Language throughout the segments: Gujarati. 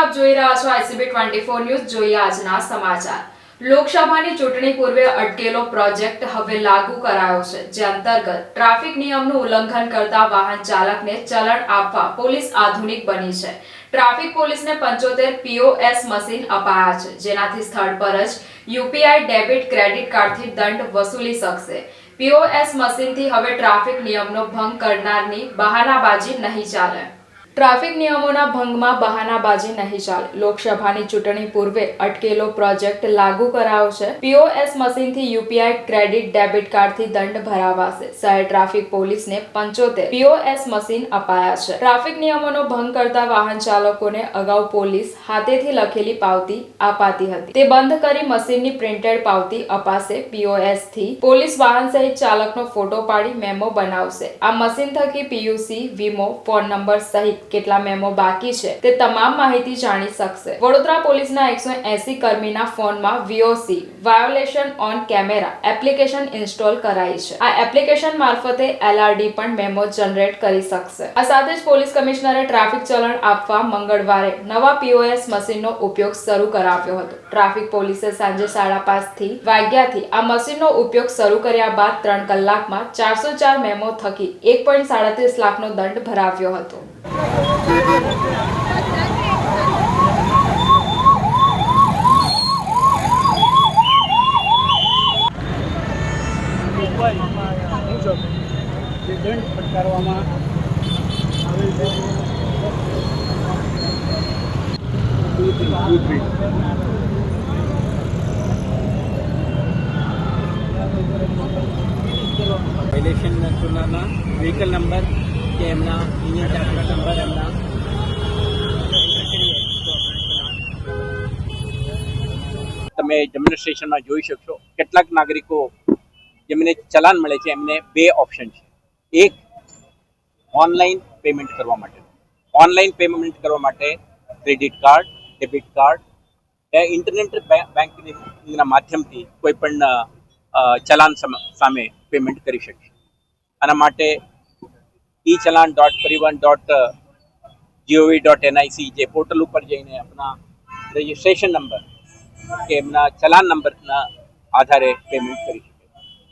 આપ જોઈ રહ્યા છો આઈસીબી ટ્વેન્ટી ફોર ન્યૂઝ. જોઈએ આજના સમાચાર. લોકસભાની ચૂંટણી પૂર્વે અટકેલો પ્રોજેક્ટ હવે લાગુ કરાયો છે, જે અંતર્ગત ટ્રાફિક નિયમનું ઉલ્લંઘન કરતા વાહન ચાલકને ચલણ આપવા પોલીસ આધુનિક બની છે. ટ્રાફિક પોલીસને પંચોતેર પીઓએસ મશીન અપાયા છે, જેનાથી સ્થળ પર જ યુપીઆઈ ડેબિટ ક્રેડિટ કાર્ડથી દંડ વસૂલી શકશે. પીઓએસ મશીનથી હવે ટ્રાફિક નિયમનો ભંગ કરનારની બહાનાબાજી નહીં ચાલે. ટ્રાફિક નિયમોના ભંગમાં બહાનાબાજી નહીં ચાલે. લોકસભાની ચૂંટણી પૂર્વે અટકેલો પ્રોજેક્ટ લાગુ કરાયો છે પીઓએસ મશીનથી યુપીઆઈ ક્રેડિટ, ડેબિટ કાર્ડથી દંડ ભરાવાશે. શહેર ટ્રાફિક પોલીસને પંચોતેર પીઓએસ મશીન અપાયા છે. ટ્રાફિક નિયમોનો ભંગ કરતા વાહન ચાલકોને અગાઉ પોલીસ હાથેથી લખેલી પાવતી અપાતી હતી. તે બંધ કરી મશીનની પ્રિન્ટેડ પાવતી અપાશે. પીઓએસથી પોલીસ વાહન સહિત ચાલકનો ફોટો પાડી મેમો બનાવશે. આ મશીન થકી પીયુસી, વીમો, ફોન નંબર સહિત કેટલા મેમો બાકી છે તે તમામ માહિતી જાણી શકશે. વડોદરા પોલીસના એકસો એસી કર્મીના ફોનમાં VOC violation on camera application install કરાઈ છે. આ એપ્લિકેશન મારફતે એલઆરડી પણ મેમો જનરેટ કરી શકશે. આ સાથે જ પોલીસ કમિશનરે ટ્રાફિક ચલણ આપવા મંગળવારે નવા પીઓએસ મશીનનો ઉપયોગ શરૂ કરાવ્યો હતો. ટ્રાફિક પોલીસે સાંજે સાડા પાંચથી વાગ્યાથી આ મશીનનો ઉપયોગ શરૂ કર્યા બાદ ત્રણ કલાકમાં ચારસો ચાર મેમો થકી એક પોઈન્ટ સાડત્રીસ લાખનો દંડ ભરાવ્યો હતો. દંડ ફટકારવામાં આવે છે દૂધરી વાયલેશન તુલનાના વ્હીકલ નંબર કે એમના યુનિયન ચાર્જર નંબર એમના. તમે ડેમોન્સ્ટ્રેશનમાં જોઈ શકશો. કેટલાક નાગરિકો જેમને ચલાન મળે છે. એમને બે ઓપ્શન છે. એક ઓનલાઈન પેમેન્ટ કરવા માટે. ઓનલાઈન પેમેન્ટ કરવા માટે ક્રેડિટ કાર્ડ ડેબિટ કાર્ડ એ ઇન્ટરનેટ બેંકના માધ્યમથી કોઈ પણ ચલાન સામે પેમેન્ટ કરી શકશે. આના માટે e challan dot Parivahan dot gov dot NIC જે પોર્ટલ ઉપર જઈને આપણા રજિસ્ટ્રેશન નંબર કે એમના ચલાન નંબરના આધારે પેમેન્ટ કરી શકે.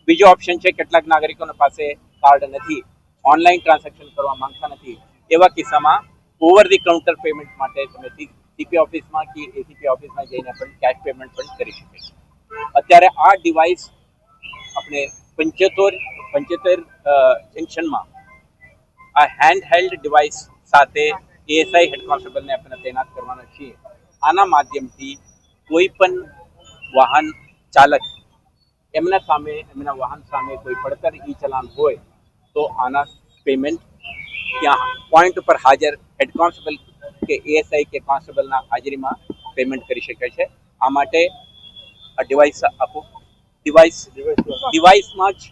બીજો ઓપ્શન છે, કેટલાક નાગરિકોને પાસે કાર્ડ નથી ઓનલાઈન ટ્રાન્ઝેક્શન કરવા માંગતા નથી, એવા કિસ્સામાં ઓવર ધી કાઉન્ટર પેમેન્ટ માટે તમે સીપી ઓફિસમાં કે એસીપી ઓફિસમાં જઈને પણ કેશ પેમેન્ટ પણ કરી શકે અત્યારે આ ડિવાઇસ આપણે પંચોતેર પંચોતેર જંકશનમાં આ હેન્ડ હેલ્ડ ડિવાઇસ સાથે એએસઆઈ હેડ કોન્સ્ટેબલને આપણે તૈનાત કરવાના છીએ. આના માધ્યમથી કોઈ પણ વાહન ચાલક એમના સામે એમના વાહન સામે કોઈ પડતર ઈ ચલાન હોય તો આના પેમેન્ટ ત્યાં પોઈન્ટ ઉપર હાજર હેડ કોન્સ્ટેબલ કે એએસઆઈ કે કોન્સ્ટેબલના હાજરીમાં પેમેન્ટ કરી શકે છે. આ માટે આ ડિવાઇસ આપો. ડિવાઇસ ડિવાઇસમાં જ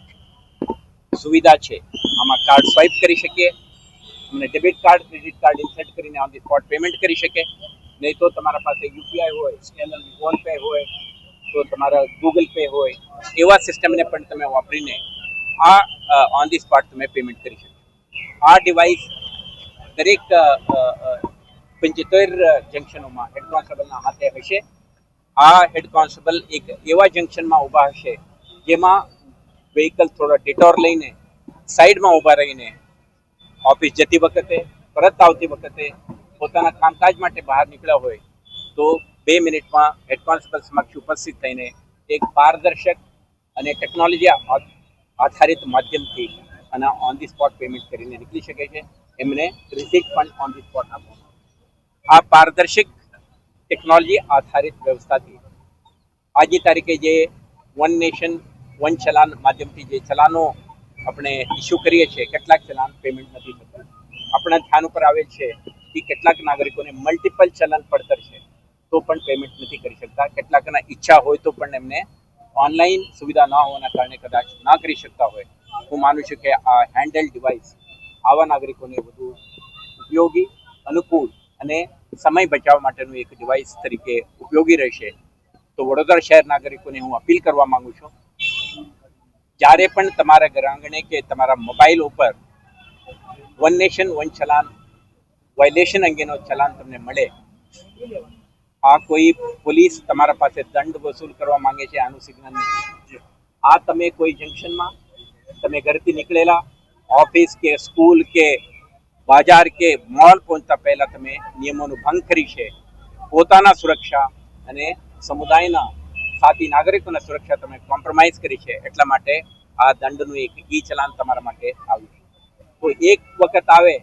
સુવિધા છે. આમાં કાર્ડ સ્વાઇપ કરી શકીએ. અને debit card credit card insert કરીને ઓન ધી સ્પોટ પેમેન્ટ કરી શકે નહીં તો તમારા પાસે યુપીઆઈ હોય સ્કેનર ફોન પે હોય, તો તમારા ગૂગલ પે હોય, એવા સિસ્ટમને પણ તમે વાપરીને આ ઓન ધી સ્પોટ તમે પેમેન્ટ કરી શકો આ ડિવાઇસ દરેક પંચોતેર જંકશનોમાં હેડ કોન્સ્ટેબલના હાથે હશે. આ હેડ કોન્સ્ટેબલ એક એવા જંકશનમાં ઊભા હશે જેમાં વ્હીકલ થોડા ડિટોર લઈને સાઈડમાં ઊભા રહીને ઓફિસ જતી વખતે, પરત આવતી વખતે પોતાના કામકાજ માટે બહાર નીકળ્યા હોય તો બે મિનિટમાં હેડ કોન્સ્ટેબલ સમક્ષ ઉપસ્થિત થઈને એક પારદર્શક અને ટેકનોલોજી આધારિત માધ્યમથી અને ઓન ધી સ્પોટ પેમેન્ટ કરીને નીકળી શકે છે. એમને રિસીપ્ટ પણ ઓન ધી સ્પોટ આપવાનું આ પારદર્શક ટેકનોલોજી આધારિત વ્યવસ્થાથી. આજની તારીખે જે વન નેશન વન ચલાન માધ્યમથી જે ચલાનો આપણે ઇસ્યુ કરીએ છીએ કેટલાક ચલાન પેમેન્ટ નથી થતું. આપણા ધ્યાન ઉપર આવે છે કે કેટલાક નાગરિકોને મલ્ટિપલ ચલન પડતર છે, તો પણ પેમેન્ટ નથી કરી શકતા. કેટલાકના ઈચ્છા હોય તો પણ એમને ઓનલાઈન સુવિધા ના હોવાના કારણે કદાચ ના કરી શકતા હોય. હું માનું છું કે આ હેન્ડલ ડિવાઇસ આવા નાગરિકોને વધુ ઉપયોગી, અનુકૂળ અને સમય બચાવવા માટેનું એક ડિવાઇસ તરીકે ઉપયોગી રહેશે. તો વડોદરા શહેર નાગરિકોને હું અપીલ કરવા માંગુ છું જ્યારે પણ તમારા ઘર આંગણે કે તમારા મોબાઈલ ઉપર one nation one challan violation અંગેનો ચલાન તમને મળે, આ કોઈ પોલીસ તમારા પાસે દંડ વસૂલ કરવા માંગે છે, આનું સિગ્નલ નથી. આ તમે કોઈ જંકશનમાં, તમે ઘરેથી નીકળેલા, ઓફિસ કે સ્કૂલ કે બાજાર કે મોલ પહોંચતા પહેલા તમે નિયમોનું ભંગ કરી છે, પોતાના સુરક્ષા અને સમુદાયના સાથી નાગરિકોના સુરક્ષા તમે કોમ્પ્રોમાઇઝ કરી છે એટલા માટે આ દંડનું એક ઈ ચલાન તમારા માટે આવ્યું તો એક વખત આવે